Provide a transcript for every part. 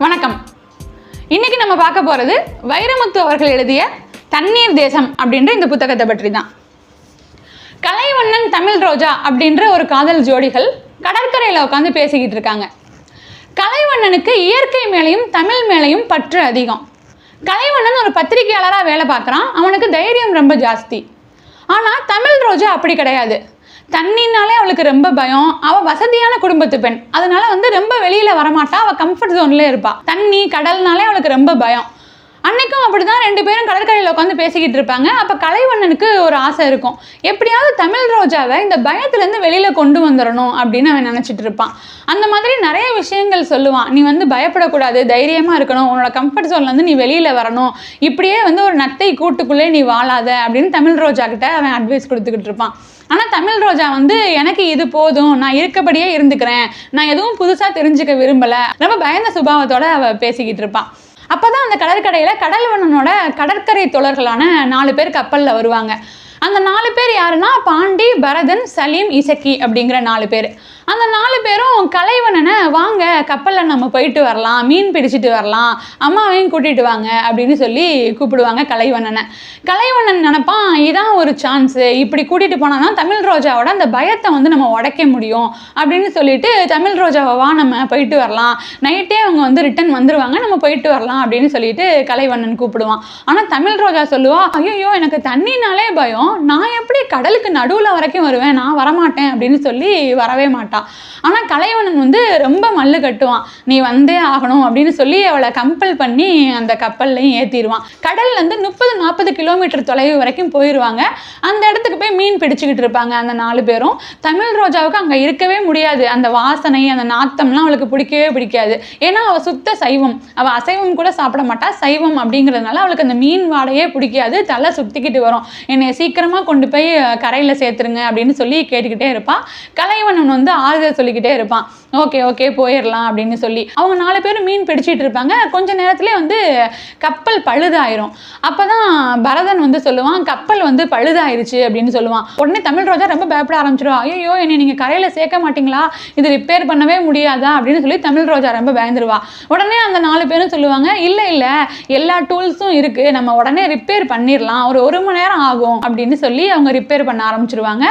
வணக்கம். இன்னைக்கு நம்ம பார்க்க போகிறது வைரமுத்து அவர்கள் எழுதிய தண்ணீர் தேசம் அப்படின்ற இந்த புத்தகத்தை பற்றி தான் கலைவண்ணன் தமிழ் ரோஜா அப்படின்ற ஒரு காதல் ஜோடிகள் கடற்கரையில் உட்காந்து பேசிக்கிட்டு இருக்காங்க. கலைவண்ணனுக்கு இயற்கை மேலையும் தமிழ் மேலையும் பற்று அதிகம். கலைவண்ணன் ஒரு பத்திரிகையாளராக வேலை பார்க்குறான். அவனுக்கு தைரியம் ரொம்ப ஜாஸ்தி. ஆனால் தமிழ் ரோஜா அப்படி கிடையாது. தண்ணினாலே அவளுக்கு ரொம்ப பயம். அவள் வசதியான குடும்பத்து பெண். அதனால வந்து ரொம்ப வெளியில் வரமாட்டா. அவள் கம்ஃபர்ட் ஜோன்லேயே இருப்பா. தண்ணி கடல்னாலே அவளுக்கு ரொம்ப பயம். அன்னைக்கும் அப்படிதான் ரெண்டு பேரும் கடற்கரையில் உட்காந்து பேசிக்கிட்டு இருப்பாங்க. அப்போ கலைவண்ணனுக்கு ஒரு ஆசை இருக்கும். எப்படியாவது தமிழ் ரோஜாவை இந்த பயத்துலேருந்து வெளியில் கொண்டு வந்துடணும் அப்படின்னு அவன் நினச்சிட்டு இருப்பான். அந்த மாதிரி நிறைய விஷயங்கள் சொல்லுவான். நீ வந்து பயப்படக்கூடாது. தைரியமாக இருக்கணும். உன்னோட கம்ஃபர்ட் ஜோன்லேருந்து நீ வெளியில் வரணும். இப்படியே வந்து ஒரு நத்தை கூட்டுக்குள்ளே நீ வாழாத அப்படின்னு தமிழ் ரோஜா கிட்ட அவன் அட்வைஸ் கொடுத்துக்கிட்டு இருப்பான். ஆனால் தமிழ் ரோஜா வந்து எனக்கு இது போதும் நான் இருக்கபடியே இருந்துக்கிறேன். நான் எதுவும் புதுசாக தெரிஞ்சுக்க விரும்பலை. ரொம்ப பயந்த சுபாவத்தோட அவள் பேசிக்கிட்டு இருப்பான் அப்பதான் அந்த கடற்கரையில் கடல்வண்ணனோட கடற்கரை தோழர்களான நாலு பேர் கப்பலில் வருவாங்க. அந்த நாலு பேர் யாருன்னா பாண்டி பரதன் சலீம் இசக்கி அப்படிங்கிற நாலு பேர். அந்த நாலு பேரும் கலைவண்ணனை வாங்க கப்பலில் நம்ம போயிட்டு வரலாம் மீன் பிடிச்சிட்டு வரலாம் அம்மாவையும் கூட்டிகிட்டு வாங்க அப்படின்னு சொல்லி கூப்பிடுவாங்க கலைவண்ணனை கலைவண்ணன் நினப்பான் இதான் ஒரு சான்ஸு இப்படி கூட்டிகிட்டு போனான்னா தமிழ் ரோஜாவோட அந்த பயத்தை வந்து நம்ம உடைக்க முடியும் அப்படின்னு சொல்லிட்டு தமிழ் ரோஜாவை வா நம்ம போயிட்டு வரலாம். நைட்டே அவங்க வந்து ரிட்டர்ன் வந்துருவாங்க நம்ம போயிட்டு வரலாம் அப்படின்னு சொல்லிட்டு கலைவண்ணன் கூப்பிடுவான். ஆனால் தமிழ் ரோஜா சொல்லுவா ஐயோ எனக்கு தண்ணினாலே பயம். நான் எப்படி கடலுக்கு நடுவில் வரைக்கும் வருவேன்? நான் வரமாட்டேன் அப்படின்னு சொல்லி வரவே மாட்டா. ஆனால் கலைவண்ணன் வந்து ரொம்ப மல்லு கட்டுவான். நீ வந்தே ஆகணும் அப்படின்னு சொல்லி அவளை கம்பல் பண்ணி அந்த கப்பல்லையும் ஏற்றிடுவான் கடல்லேருந்து முப்பது நாற்பது கிலோமீட்டர் தொலைவு வரைக்கும் போயிடுவாங்க அந்த இடத்துக்கு போய் மீன் பிடிச்சிக்கிட்டு இருப்பாங்க அந்த நாலு பேரும். தமிழ் ரோஜாவுக்கு அங்கே இருக்கவே முடியாது. அந்த வாசனை அந்த நாத்தம்லாம் அவளுக்கு பிடிக்கவே பிடிக்காது. ஏன்னா அவள் சுத்த சைவம். அவள் அசைவம் கூட சாப்பிட மாட்டா. சைவம் அப்படிங்கிறதுனால அவளுக்கு அந்த மீன் வாடையே பிடிக்காது. தலை சுத்திக்கிட்டு வரும். என்னை சீக்கிரமாக கொண்டு போய் கரையில் சேர்த்துருங்க அப்படின்னு சொல்லி கேட்டுக்கிட்டே இருப்பான் கலைவண்ணன் வந்து ஆறுதல் சொல்லிக்கிட்டே இருப்பான். ஓகே ஓகே போயிடலாம் அப்படின்னு சொல்லி. அவங்க நாலு பேரும் மீன் பிடிச்சிட்டு இருப்பாங்க. கொஞ்ச நேரத்திலே வந்து கப்பல் பழுதாயிரும். அப்பதான் பரதன் வந்து சொல்லுவான் கப்பல் வந்து பழுதாயிருச்சு அப்படின்னு சொல்லுவான். உடனே தமிழ் ரோஜா ரொம்ப பயப்பட ஆரம்பிச்சிருவா. ஐயோ என்னை நீங்கள் கரையில் சேர்க்க மாட்டீங்களா? இது ரிப்பேர் பண்ணவே முடியாதா? அப்படின்னு சொல்லி தமிழ் ரோஜா ரொம்ப பயந்துருவா. உடனே அந்த நாலு பேரும் சொல்லுவாங்க இல்லை இல்லை எல்லா டூல்ஸும் இருக்குது நம்ம உடனே ரிப்பேர் பண்ணிடலாம் ஒரு ஒரு மணி நேரம் ஆகும் அப்படின்னு சொல்லி அவங்க ரிப்பேர் பண்ண ஆரம்பிச்சிருவாங்க.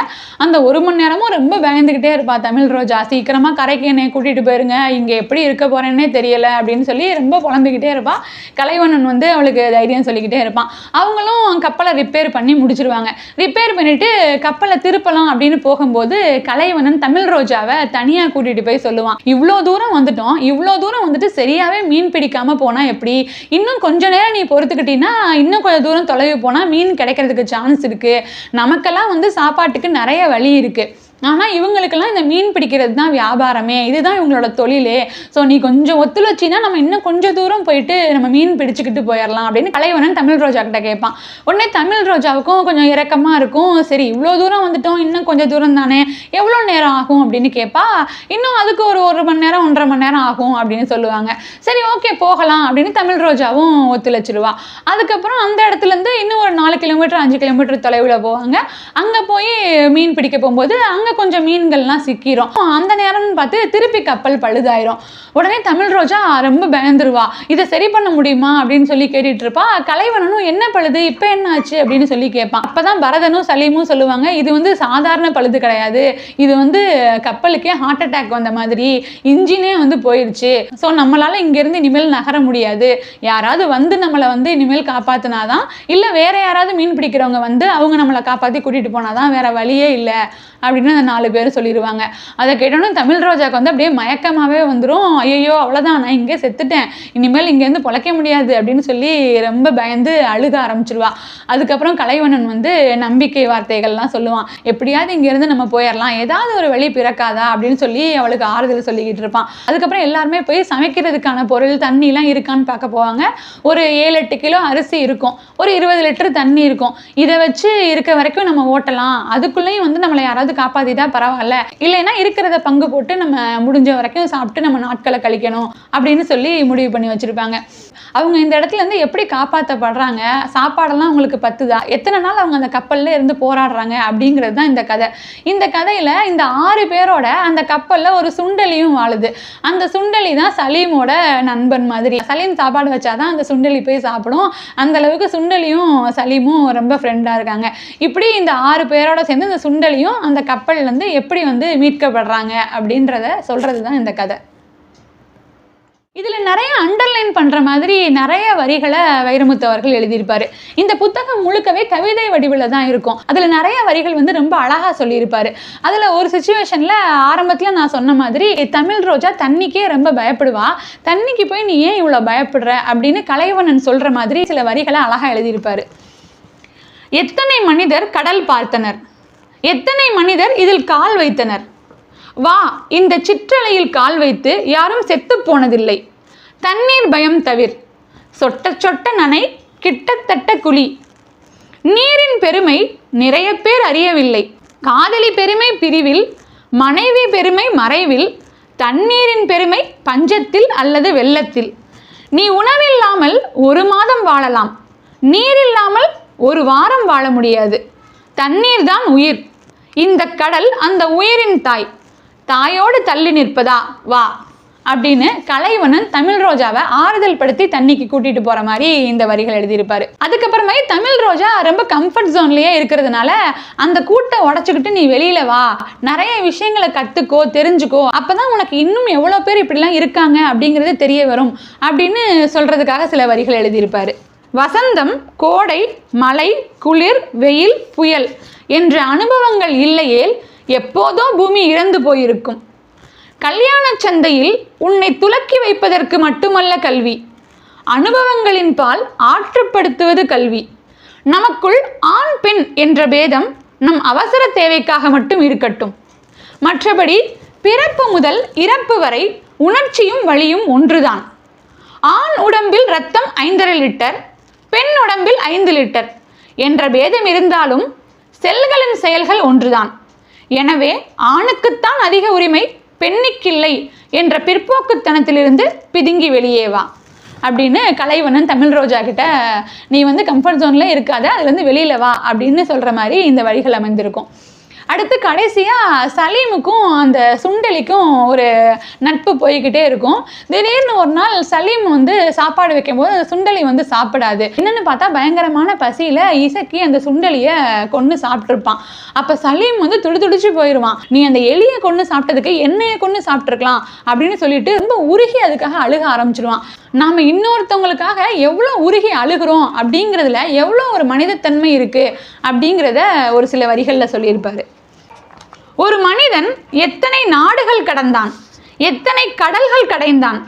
அந்த ஒரு மணி நேரமும் ரொம்ப பயந்துக்கிட்டே இருப்பா தமிழ் ரோஜா சீக்கிரமா கரைக்கு என்னை கூட்டிகிட்டு போயிருங்க. இங்கே எப்படி இருக்க போறேன்னே தெரியலை அப்படின்னு சொல்லி ரொம்ப புலம்பிக்கிட்டே இருப்பான் கலைவண்ணன் வந்து அவளுக்கு தைரியம் சொல்லிக்கிட்டே இருப்பான். அவங்களும் கப்பலை ரிப்பேர் பண்ணி முடிச்சிருவாங்க. ரிப்பேர் பண்ணிட்டு கப்பலை திருப்பலாம் அப்படின்னு போகும்போது கலைவண்ணன் தமிழ் ரோஜாவை தனியாக கூட்டிகிட்டு போய் சொல்லுவான். இவ்வளோ தூரம் வந்துட்டோம். இவ்வளோ தூரம் வந்துட்டு சரியாகவே மீன் பிடிக்காமல் போனால் எப்படி? இன்னும் கொஞ்ச நேரம் நீ பொறுத்துக்கிட்டீங்கன்னா இன்னும் கொஞ்சம் தூரம் தொலைவு போனால் மீன் கிடைக்கிறதுக்கு சான்ஸ் இருக்குது நமக்கெல்லாம் வந்து சாப்பாட்டுக்கு நிறைய வழி இருக்குது ஆனால் இவங்களுக்கெல்லாம் இந்த மீன் பிடிக்கிறது தான் வியாபாரமே. இதுதான் இவங்களோட தொழிலே. ஸோ நீ கொஞ்சம் ஒத்துழைச்சின்னா நம்ம இன்னும் கொஞ்சம் தூரம் போயிட்டு நம்ம மீன் பிடிச்சிக்கிட்டு போயிடலாம் அப்படின்னு கலைவனன் தமிழ் ரோஜா கிட்ட கேட்பான். உடனே தமிழ் ரோஜாவுக்கும் கொஞ்சம் இரக்கமாக இருக்கும். சரி இவ்வளோ தூரம் வந்துட்டோம் இன்னும் கொஞ்சம் தூரம் தானே? எவ்வளோ நேரம் ஆகும் அப்படின்னு கேட்பா? இன்னும் அதுக்கு ஒரு ஒரு மணி நேரம் ஒன்றரை மணி நேரம் ஆகும் அப்படின்னு சொல்லுவாங்க. சரி ஓகே போகலாம் அப்படின்னு தமிழ் ரோஜாவும் ஒத்துழைச்சிருவா. அதுக்கப்புறம் அந்த இடத்துலேருந்து இன்னும் ஒரு நாலு கிலோமீட்டர் அஞ்சு கிலோமீட்டர் தொலைவில் போவாங்க. அங்கே போய் மீன் பிடிக்க போகும்போது அங்கே கொஞ்சம் மீன்கள்லாம் சிக்கிரும். அந்த நேரம்னு பார்த்து திருப்பி கப்பல் பழுதாயிரும். உடனே தமிழ் ரோஜா ரொம்ப பயந்துருவா. இதை சரி பண்ண முடியுமா? அப்படின்னு சொல்லி கேட்டுட்டு இருப்பா கலைவனனும் என்ன பழுது? இப்போ என்ன ஆச்சு? அப்படின்னு சொல்லி கேட்பான். அப்பதான் பரதனும் சலீமும் சொல்லுவாங்க இது வந்து சாதாரண பழுது கிடையாது. இது வந்து கப்பலுக்கே ஹார்ட் அட்டாக் வந்த மாதிரி. இன்ஜினே வந்து போயிடுச்சு ஸோ நம்மளால இங்கேருந்து இனிமேல் நகர முடியாது. யாராவது வந்து நம்மளை வந்து இனிமேல் காப்பாத்தினாதான் இல்லை வேற யாராவது மீன் பிடிக்கிறவங்க வந்து அவங்க நம்மளை காப்பாற்றி கூட்டிட்டு போனாதான் வேற வழியே இல்லை. அப்படின்னு அந்த நாலு பேர் சொல்லிடுவாங்க அதை கேட்டோன்னே தமிழ் ரோஜாவுக்கு வந்து அப்படியே மயக்கமாகவே வந்துடும் ஐயோ அவ்வளோதான் நான் இங்கே செத்துட்டேன். இனிமேல் இங்கேருந்து பொழைக்க முடியாது அப்படின்னு சொல்லி ரொம்ப பயந்து அழுக ஆரம்பிச்சிருவா. அதுக்கப்புறம் கலைவண்ணன் வந்து நம்பிக்கை வார்த்தைகள்லாம் சொல்லுவான். எப்படியாவது இங்கேருந்து நம்ம போயிடலாம். ஏதாவது ஒரு வழி பிறக்காதா அப்படின்னு சொல்லி அவளுக்கு ஆறுதல் சொல்லிக்கிட்டு இருப்பான். அதுக்கப்புறம் எல்லாருமே போய் சமைக்கிறதுக்கான பொருள் தண்ணிலாம் இருக்கான்னு பார்க்க போவாங்க. ஒரு ஏழு எட்டு கிலோ அரிசி இருக்கும். ஒரு இருபது லிட்டர் தண்ணி இருக்கும். இதை வச்சு இருக்க வரைக்கும் நம்ம ஓட்டலாம். அதுக்குள்ளேயும் வந்து நம்மளை யாராவது காப்பாற்றி தான் பரவாயில்ல. இல்லைன்னா இருக்கிறத பங்கு போட்டு நம்ம முடிஞ்ச வரைக்கும் சாப்பிட்டு நம்ம நாட்களை கழிக்கணும் அப்படின்னு சொல்லி முடிவு பண்ணி வச்சுருப்பாங்க. அவங்க இந்த இடத்துல இருந்து எப்படி காப்பாற்றப்படுறாங்க சாப்பாடெல்லாம் அவங்களுக்கு பத்துதா? எத்தனை நாள் அவங்க அந்த கப்பல்ல இருந்து போராடுறாங்க அப்படிங்கிறது தான் இந்த கதை. இந்த கதையில் இந்த ஆறு பேரோட அந்த கப்பலில் ஒரு சுண்டலியும் வாழுது. அந்த சுண்டலி தான் சலீமோட நண்பன் மாதிரி. சலீம் சாப்பாடு வச்சாதான் அந்த சுண்டலி போய் சாப்பிடும். அந்த அளவுக்கு சுண்டலியும் சலீமும் ரொம்ப ஃப்ரெண்டாக இருக்காங்க. இப்படி இந்த ஆறு பேரோட சேர்ந்து இந்த சுண்டலியும் அந்த கப்பல் கப்பல்லேருந்து எப்படி வந்து மீட்கப்படுறாங்க அப்படின்றத சொல்கிறது தான் இந்த கதை. இதில் நிறைய அண்டர்லைன் பண்ணுற மாதிரி நிறைய வரிகளை வைரமுத்து அவர்கள் எழுதியிருப்பார். இந்த புத்தகம் முழுக்கவே கவிதை வடிவில் தான் இருக்கும். அதில் நிறைய வரிகள் வந்து ரொம்ப அழகாக சொல்லியிருப்பார். அதில் ஒரு சுச்சுவேஷனில் ஆரம்பத்தில் நான் சொன்ன மாதிரி தமிழ் ரோஜா தண்ணிக்கே ரொம்ப பயப்படுவா. தண்ணிக்கு போய் நீ ஏன் இவ்வளோ பயப்படுற? அப்படின்னு கலைவனன் சொல்கிற மாதிரி சில வரிகளை அழகாக எழுதியிருப்பார். எத்தனை மனிதர் கடல் பார்த்தனர்? எத்தனை மனிதர் இதில் கால் வைத்தனர்? வா இந்த சிற்றலையில் கால் வைத்து யாரும் செத்து போனதில்லை. தண்ணீர் பயம் தவிர். சொட்ட சொட்ட நனை கிட்டத்தட்ட குழி. நீரின் பெருமை நிறைய பேர் அறியவில்லை. காதலி பெருமை பிரிவில் மனைவி பெருமை மறைவில் தண்ணீரின் பெருமை பஞ்சத்தில் அல்லது வெள்ளத்தில். நீ உணவில்லாமல் ஒரு மாதம் வாழலாம். நீர் இல்லாமல் ஒரு வாரம் வாழ முடியாது. தண்ணீர் தான் உயிர். இந்த கடல் அந்த உயிரின் தாய். தாயோடு தள்ளி நிற்பதா? வா. அப்படின்னு கலைவனன் தமிழ் ரோஜாவை ஆறுதல் படுத்தி தண்ணிக்கு கூட்டிட்டு போற மாதிரி இந்த வரிகள் எழுதியிருப்பாரு. அதுக்கப்புறமே தமிழ் ரோஜா ரொம்ப கம்ஃபர்ட் ஜோன்லயே இருக்கிறதுனால அந்த கூட்டை உடச்சுக்கிட்டு நீ வெளியில வா. நிறைய விஷயங்களை கத்துக்கோ தெரிஞ்சுக்கோ. அப்பதான் உனக்கு இன்னும் எவ்வளோ பேர் இப்படிலாம் இருக்காங்க அப்படிங்கிறது தெரிய வரும் அப்படின்னு சொல்றதுக்காக சில வரிகள் எழுதியிருப்பாரு. வசந்தம் கோடை மழை குளிர் வெயில் புயல் என்ற அனுபவங்கள் இல்லையேல் எப்போதோ பூமி இறந்து போயிருக்கும். கல்யாண சந்தையில் உன்னை துலக்கி வைப்பதற்கு மட்டுமல்ல கல்வி. அனுபவங்களின் பால் ஆற்றுப்படுத்துவது கல்வி. நமக்குள் ஆண் பெண் என்ற பேதம் நம் அவசர தேவைக்காக மட்டும் இருக்கட்டும். மற்றபடி பிறப்பு முதல் இறப்பு வரை உணர்ச்சியும் வழியும் ஒன்றுதான். ஆண் உடம்பில் ரத்தம் ஐந்தரை லிட்டர் பெண் உடம்பில் ஐந்து லிட்டர் என்ற பேதம் இருந்தாலும் செல்களின் செயல்கள் ஒன்றுதான். எனவே ஆணுக்குத்தான் அதிக உரிமை பெண்ணுக்கில்லை என்ற பிற்போக்குத்தனத்திலிருந்து பிதுங்கி வெளியே வா. அப்படின்னு கலைவண்ணன் தமிழ் ரோஜா கிட்ட நீ வந்து கம்ஃபர்ட் ஜோனில் இருக்காத அதுலேருந்து வெளியில் வா அப்படின்னு சொல்கிற மாதிரி இந்த வழிகள் அமைந்திருக்கும். அடுத்து கடைசியாக சலீமுக்கும் அந்த சுண்டலிக்கும் ஒரு நட்பு போய்கிட்டே இருக்கும். திடீர்னு ஒரு நாள் சலீம் வந்து சாப்பாடு வைக்கும்போது அந்த சுண்டலி வந்து சாப்பிடாது. என்னென்னு பார்த்தா பயங்கரமான பசியில் இசக்கி அந்த சுண்டலியை கொன்று சாப்பிட்ருப்பான் அப்போ சலீம் வந்து துடிதுடிச்சு போயிடுவான் நீ அந்த எலியை கொன்று சாப்பிட்டதுக்கு என்னையை கொன்று சாப்பிட்ருக்கலாம் அப்படின்னு சொல்லிட்டு ரொம்ப உருகி அதுக்காக அழுக ஆரம்பிச்சிடுவான் நாம் இன்னொருத்தவங்களுக்காக எவ்வளோ உருகி அழுகிறோம் அப்படிங்கிறதுல எவ்வளோ ஒரு மனிதத்தன்மை இருக்குது அப்படிங்கிறத ஒரு சில வரிகளில் சொல்லியிருப்பாரு. ஒரு மனிதன் எத்தனை நாடுகள் கடந்தான்? எத்தனை கடல்கள் கடைந்தான்?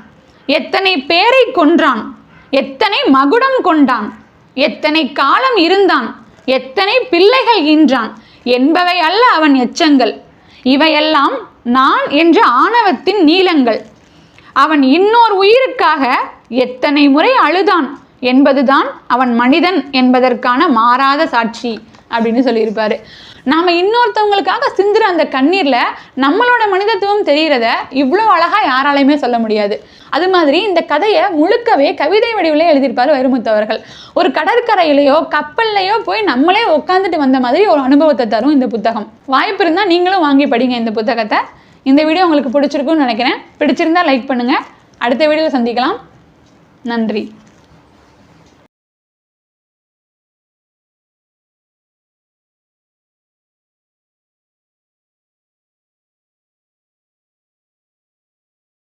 எத்தனை பேரை கொன்றான்? எத்தனை மகுடம் கொண்டான்? எத்தனை காலம் இருந்தான்? எத்தனை பிள்ளைகள் ஈன்றான்? என்பவை அல்ல அவன் எச்சங்கள். இவையெல்லாம் நான் என்ற ஆணவத்தின் நீளங்கள். அவன் இன்னோர் உயிருக்காக எத்தனை முறை அழுதான் என்பதுதான் அவன் மனிதன் என்பதற்கான மாறாத சாட்சி அப்படின்னு சொல்லியிருப்பாரு. நாம் இன்னொருத்தவங்களுக்காக சிந்துற அந்த கண்ணீரில் நம்மளோட மனிதத்துவம் தெரிகிறத இவ்வளோ அழகாக யாராலையுமே சொல்ல முடியாது. அது மாதிரி இந்த கதையை முழுக்கவே கவிதை வடிவிலே எழுதியிருப்பார் வைரமுத்து அவர்கள். ஒரு கடற்கரையிலையோ கப்பல்லையோ போய் நம்மளே உட்காந்துட்டு வந்த மாதிரி ஒரு அனுபவத்தை தரும் இந்த புத்தகம். வாய்ப்பு இருந்தால் நீங்களும் வாங்கி படிங்க இந்த புத்தகத்தை. இந்த வீடியோ உங்களுக்கு பிடிச்சிருக்குன்னு நினைக்கிறேன். பிடிச்சிருந்தா லைக் பண்ணுங்கள் அடுத்த வீடியோவில் சந்திக்கலாம். நன்றி.